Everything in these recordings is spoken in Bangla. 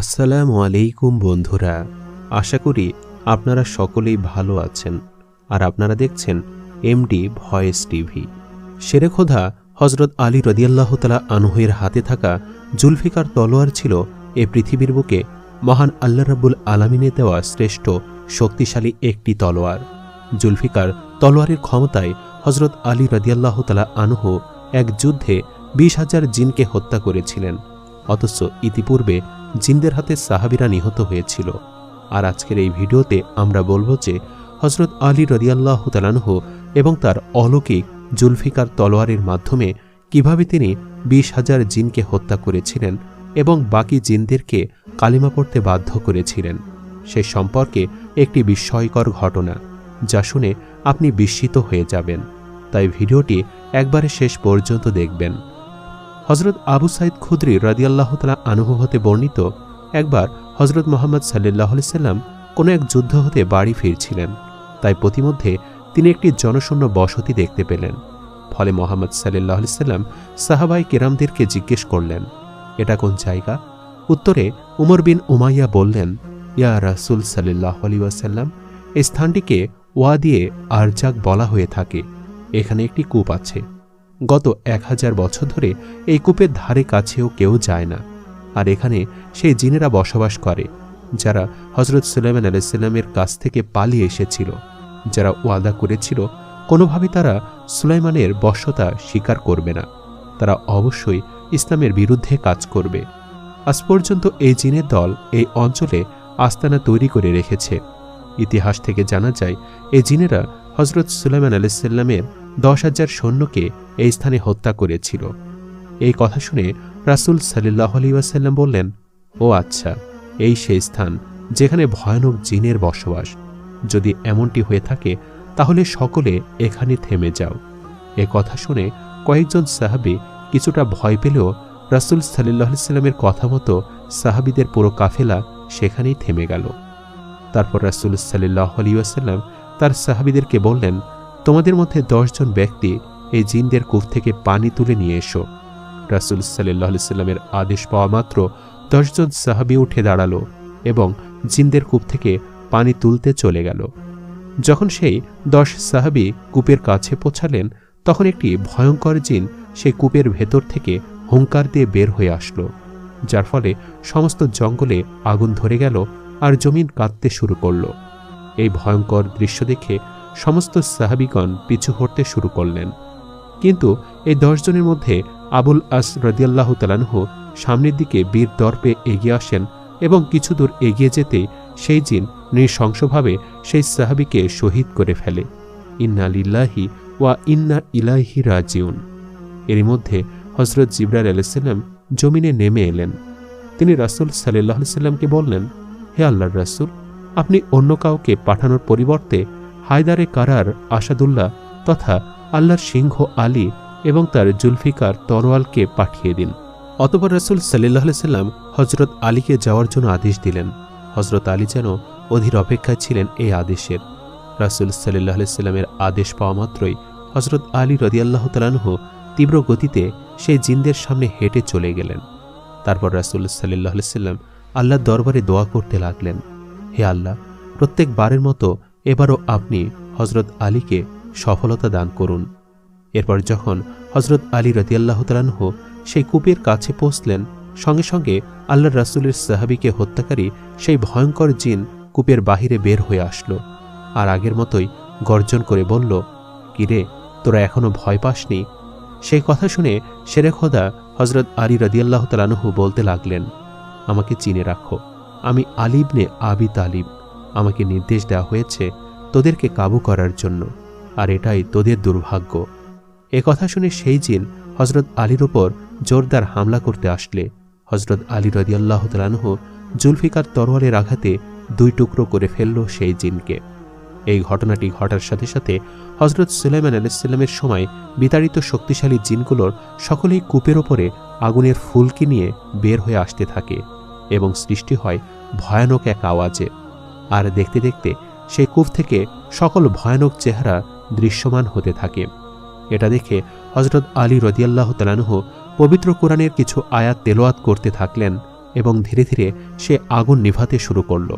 আসসালামু আলাইকুম বন্ধুরা, আশা করি আপনারা সকলেই ভালো আছেন আর আপনারা দেখছেন এমডি ভয়েস টিভি শেরে খোদা হজরত আলী রদিয়াল্লাহ তালা আনহুয়ের হাতে থাকা জুলফিকার তলোয়ার ছিল এ পৃথিবীর বুকে মহান আল্লাহ রাব্বুল আলমিনে দেওয়া শ্রেষ্ঠ শক্তিশালী একটি তলোয়ার। জুলফিকার তলোয়ারের ক্ষমতায় হজরত আলী রদিয়াল্লাহ তালা আনহু এক যুদ্ধে বিশ হাজার জিনকে হত্যা করেছিলেন। অথচ ইতিপূর্বে জিনদের হাতে সাহাবিরা নিহত হয়েছিল। আর আজকের এই ভিডিওতে আমরা বলব যে হজরত আলী রদিয়াল্লাহ তালানহ এবং তার অলৌকিক জুলফিকার তলোয়ারের মাধ্যমে কীভাবে তিনি বিশ হাজার জিনকে হত্যা করেছিলেন এবং বাকি জিনদেরকে কালিমা পড়তে বাধ্য করেছিলেন, সে সম্পর্কে একটি বিস্ময়কর ঘটনা, যা শুনে আপনি বিস্মিত হয়ে যাবেন। তাই ভিডিওটি একবারে শেষ পর্যন্ত দেখবেন। হজরত আবু সাইদ খুদ্রি রাদিয়াল্লাহ তালা আনুভব হতে বর্ণিত একবার হজরত মোহাম্মদ সাল্লাহ সাল্লাম কোনো এক যুদ্ধ হতে বাড়ি ফিরছিলেন। তাই প্রতিমধ্যে তিনি একটি জনশূন্য বসতি দেখতে পেলেন। ফলে মোহাম্মদ সাল্লাহ সাল্লাম সাহাবাই কেরামদেরকে জিজ্ঞেস করলেন, এটা কোন জায়গা? উত্তরে উমর বিন উমাইয়া বললেন, ইয়া রাসুল সাল্লাহ আলী ওয়াসাল্লাম, এই স্থানটিকে ওয়া দিয়ে আরজাক বলা হয়ে থাকে। এখানে একটি কূপ আছে। গত এক হাজার বছর ধরে এই কূপের ধারে কাছেও কেউ যায় না। আর এখানে সেই জিনেরা বসবাস করে, যারা হজরত সুলাইমান আলাইসাল্লামের কাছ থেকে পালিয়ে এসেছিল। যারা ওয়াদা করেছিল কোনোভাবে তারা সুলাইমানের বশ্যতা স্বীকার করবে না। তারা অবশ্যই ইসলামের বিরুদ্ধে কাজ করবে। আজ পর্যন্ত এই জিনের দল এই অঞ্চলে আস্তানা তৈরি করে রেখেছে। ইতিহাস থেকে জানা যায়, এই জিনেরা হজরত সুলাইমান আলাইসাল্লামের দশ হাজার সৈন্যকে এই স্থানে হত্যা করেছিল। এই কথা শুনে রাসুল সাল্লাহ আলী ওয়াসাল্লাম বললেন, ও আচ্ছা এই সেই স্থান যেখানে ভয়ানক জিনের বসবাস। যদি এমনটি হয়ে থাকে, তাহলে সকলে এখানে থেমে যাও। এ কথা শুনে কয়েকজন সাহাবি কিছুটা ভয় পেলেও রাসুল সাল্লাহ সাল্লামের কথা মতো সাহাবিদের পুরো কাফেলা সেখানেই থেমে গেল। তারপর রাসুল সাল্লাহ আলী ওয়াসাল্লাম তার সাহাবিদেরকে বললেন তোমাদের মধ্যে দশজন ব্যক্তি এই জিনদের কূপ থেকে পানি তুলে নিয়ে এসো। রাসুল সাল্লামের আদেশ পাওয়া মাত্র দশজন সাহাবি উঠে দাঁড়াল এবং জিনদের কূপ থেকে পানি তুলতে চলে গেল। যখন সেই দশ সাহাবি কূপের কাছে পৌঁছালেন, তখন একটি ভয়ঙ্কর জিন সেই কূপের ভেতর থেকে হুঙ্কার দিয়ে বের হয়ে আসলো, যার ফলে সমস্ত জঙ্গলে আগুন ধরে গেল আর জমিন কাঁদতে শুরু করল। এই ভয়ঙ্কর দৃশ্য দেখে সমস্ত সাহাবিগণ পিছু হটতে শুরু করলেন। কিন্তু এই দশজনের মধ্যে আবুল আস রদিয়াল্লাহ তালানহ সামনের দিকে বীর দর্পে এগিয়ে আসেন এবং কিছু দূর এগিয়ে যেতে সেই জিন নৃশংসভাবে সেই সাহাবিকে শহীদ করে ফেলে। ইন্না লিল্লাহি ওয়া ইন্না ইলাহি রাজিউন। এর মধ্যে হজরত জিবরাল আলাইসাল্লাম জমিনে নেমে এলেন। তিনি রাসুল সাল্লাহ সাল্লামকে বললেন, হে আল্লাহর রাসুল, আপনি অন্য কাউকে পাঠানোর পরিবর্তে হায়দারে কারার আসাদুল্লাহ তথা আল্লাহর সিংহ আলী এবং তার জুলফিকার তরোয়ালকে পাঠিয়ে দিন। অতপর রাসুল সাল্লাহ সাল্লাম হজরত আলীকে যাওয়ার জন্য আদেশ দিলেন। হজরত আলী যেন অধীর অপেক্ষায় ছিলেন এই আদেশের। রাসুল সাল্লাহ সাল্লামের আদেশ পাওয়া মাত্রই হজরত আলী রদিয়াল্লাহ তালানহ তীব্র গতিতে সেই জিনদের সামনে হেঁটে চলে গেলেন। তারপর রাসুল সাল্লাহ সাল্লাম আল্লাহর দরবারে দোয়া করতে লাগলেন। হে আল্লাহ প্রত্যেক বারের মতো এবারও আপনি হজরত আলীকে সফলতা দান করুন। এরপর যখন হজরত আলী রতিয়াল্লাহ তালানহ সেই কূপের কাছে পৌঁছলেন, সঙ্গে সঙ্গে আল্লাহ রাসুলের সাহাবিকে হত্যাকারী সেই ভয়ঙ্কর জিন কূপের বাহিরে বের হয়ে আসলো আর আগের মতোই গর্জন করে বলল, কিরে, তোরা এখনও ভয় পাসনি? সেই কথা শুনে সেরে খোদা হজরত আলী রদিয়াল্লাহ তালানহু বলতে লাগলেন, আমাকে চিনে রাখো, আমি আলিবনে আবি তালিব, আমাকে নির্দেশ দেওয়া হয়েছে তোদেরকে কাবু করার জন্য, আর এটাই তোদের দুর্ভাগ্য। এ কথা শুনে সেই জিন হজরত আলীর ওপর জোরদার হামলা করতে আসলে। হজরত আলী রদিয়াল্লাহ তালানহ জুলফিকার তরোয়ালের আঘাতে দুই টুকরো করে ফেলল সেই জিনকে। এই ঘটনাটি ঘটার সাথে সাথে হজরত সুলাইমান আলাইসাল্লামের সময় বিতাড়িত শক্তিশালী জিনগুলোর সকলেই কূপের ওপরে আগুনের ফুলকি নিয়ে বের হয়ে আসতে থাকে এবং সৃষ্টি হয় ভয়ানক এক আওয়াজে। আর দেখতে দেখতে সেই কূপ থেকে সকল ভয়ানক চেহারা দৃশ্যমান হতে থাকে। এটা দেখে হজরত আলী রদিয়াল্লাহ তালানুহ পবিত্র কোরআনের কিছু আয়াত তেলোয়াত করতে থাকলেন এবং ধীরে ধীরে সে আগুন নিভাতে শুরু করল।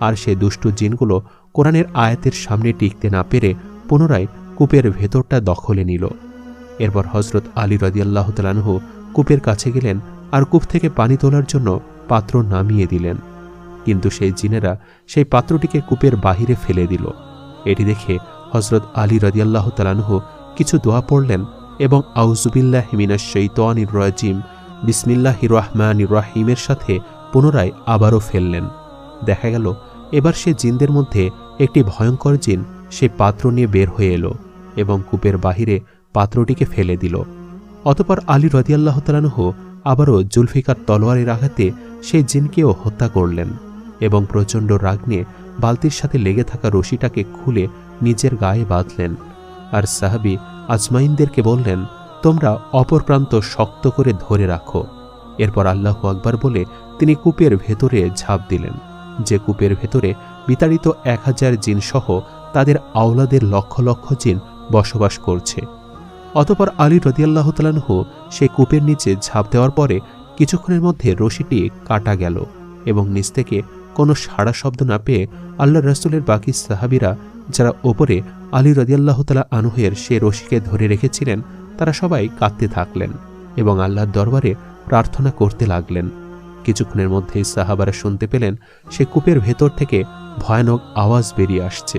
আর সে দুষ্টু জিনগুলো কোরআনের আয়াতের সামনে টিকতে না পেরে পুনরায় কূপের ভেতরটা দখলে নিল। এরপর হজরত আলী রদিয়াল্লাহ তালানহু কূপের কাছে গেলেন আর কূপ থেকে পানি তোলার জন্য পাত্র নামিয়ে দিলেন। কিন্তু সেই জিনেরা সেই পাত্রটিকে কূপের বাহিরে ফেলে দিল। এটি দেখে হজরত আলী রদিয়াল্লাহ তালানহু কিছু দোয়া পড়লেন এবং আউজুবিল্লাহ হিমিনা শৈতানির রাজিম বিসমিল্লাহ রহমান রাহিমের সাথে পুনরায় আবারও ফেললেন। দেখা গেল, এবার সে জিনদের মধ্যে একটি ভয়ঙ্কর জিন সে পাত্র নিয়ে বের হয়ে এলো এবং কূপের বাহিরে পাত্রটিকে ফেলে দিল। অতপর আলী রদিয়াল্লাহ তালানহু আবারও জুলফিকার তলোয়ারের আঘাতে সেই জিনকেও হত্যা করলেন। এবং প্রচণ্ড রাগ নিয়ে বালতির সাথে লেগে থাকা রশিটাকে খুলে নিজের গায়ে বাঁধলেন। আর সাহাবি আজমাইনদেরকে বললেন, তোমরা অপর প্রান্ত শক্ত করে ধরে রাখো। এরপর আল্লাহ আকবার বলে তিনি কূপের ভেতরে ঝাঁপ দিলেন, যে কূপের ভেতরে বিতাড়িত এক হাজার জিনসহ তাদের আওলাদের লক্ষ লক্ষ জিন বসবাস করছে। অতপর আলী রদিয়াল্লাহ তালানহু সেই কূপের নিচে ঝাঁপ দেওয়ার পরে কিছুক্ষণের মধ্যে রশিটি কাটা গেল এবং নিচ থেকে কোনো সাড়া শব্দ না পেয়ে আল্লাহ রসুলের বাকি সাহাবিরা, যারা ওপরে আলী রদিয়াল্লাহ তালা আনুহের সে রশিকে ধরে রেখেছিলেন, তারা সবাই কাঁদতে থাকলেন এবং আল্লাহর দরবারে প্রার্থনা করতে লাগলেন। কিছুক্ষণের মধ্যেই সাহাবারা শুনতে পেলেন সে কূপের ভেতর থেকে ভয়ানক আওয়াজ বেরিয়ে আসছে।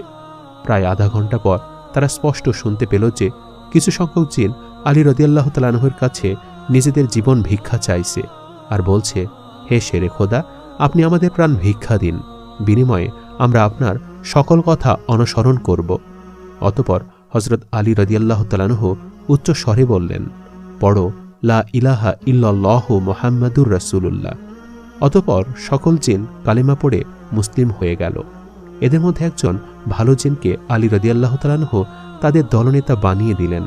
প্রায় আধা ঘণ্টা পর তারা স্পষ্ট শুনতে পেল যে কিছু সংখ্যক জিন আলী রদিয়াল্লাহ তালানহের কাছে নিজেদের জীবন ভিক্ষা চাইছে আর বলছে, হে শেরে খোদা আপনি আমাদের প্রাণ ভিক্ষা দিন। বিনিময়ে আমরা আপনার সকল কথা অনুসরণ করব। অতপর হজরত আলী রদিয়াল্লাহ তালানহ উচ্চ স্বরে বললেন, পড়ো, লা ইলাহা ইল্লাল্লাহ মোহাম্মদুর রসুল্লাহ অতপর সকল জিন কালিমা পড়ে মুসলিম হয়ে গেল। এদের মধ্যে একজন ভালো জিনকে আলী রদিয়াল্লাহ তালানহ তাদের দলনেতা বানিয়ে দিলেন।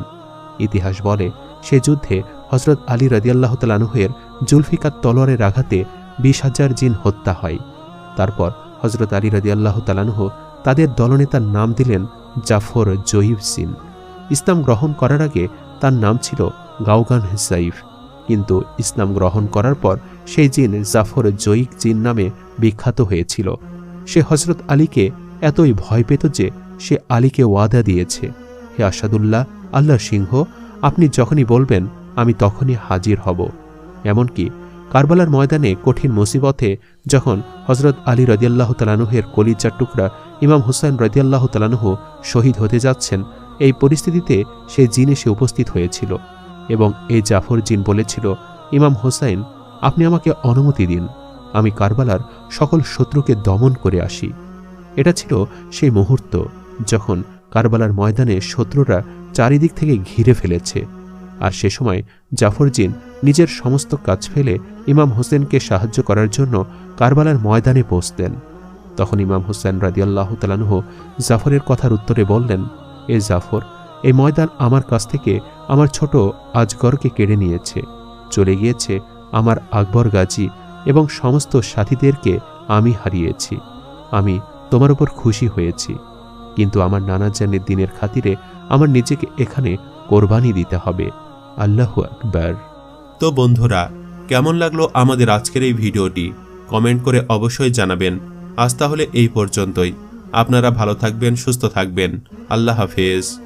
ইতিহাস বলে, সে যুদ্ধে হজরত আলী রদিয়াল্লাহ তালানহের জুলফিকার তলোয়ারের আঘাতে বিশ হাজার জিন হত্যা হয়। তারপর হজরত আলী আল্লাহ তালানহ তাদের দলনেতার নাম দিলেন জাফর জয়ীব সিন। ইসলাম গ্রহণ করার আগে তার নাম ছিল গাউগান হিসাইফ। কিন্তু ইসলাম গ্রহণ করার পর সেই জিন জাফর জয়িক জিন নামে বিখ্যাত হয়েছিল। সে হজরত আলীকে এতই ভয় পেত যে সে আলীকে ওয়াদা দিয়েছে। হে আসাদুল্লাহ আল্লাহ সিংহ, আপনি যখনই বলবেন, আমি তখনই হাজির হব। এমনকি কারবালার ময়দানে কঠিন মুসিবতে যখন হজরত আলী রদিয়াল্লাহ তালানুহের কলিজার টুকরা ইমাম হুসাইন রদিয়াল্লাহ তালানুহ শহীদ হতে যাচ্ছেন, এই পরিস্থিতিতে সে জিন এসে উপস্থিত হয়েছিল এবং এই জাফর জিন বলেছিল, ইমাম হোসাইন, আপনি আমাকে অনুমতি দিন, আমি কারবালার সকল শত্রুকে দমন করে আসি। এটা ছিল সেই মুহূর্ত যখন কারবালার ময়দানে শত্রুরা চারিদিক থেকে ঘিরে ফেলেছে। আর সে সময় জাফর জিন নিজের সমস্ত কাজ ফেলে ইমাম হোসেনকে সাহায্য করার জন্য কারবালার ময়দানে পৌঁছতেন তখন ইমাম হোসেন রাদিয়াল্লাহ তালানুহ জাফরের কথার উত্তরে বললেন, এ জাফর এই ময়দান আমার কাছ থেকে আমার ছোট আজগরকে কেড়ে নিয়েছে। চলে গিয়েছে আমার আকবর গাজী এবং সমস্ত সাথীদেরকে আমি হারিয়েছি। আমি তোমার উপর খুশি হয়েছি। কিন্তু আমার নানা জানের দিনের খাতিরে আমার নিজেকে এখানে কোরবানি দিতে হবে। আল্লাহ আকবার। তো বন্ধুরা, কেমন লাগল আমাদের আজকের এই ভিডিওটি? কমেন্ট করে অবশ্যই জানাবেন। আজ তাহলে এই পর্যন্তই। আপনারা ভালো থাকবেন, সুস্থ থাকবেন। আল্লাহ হাফেজ।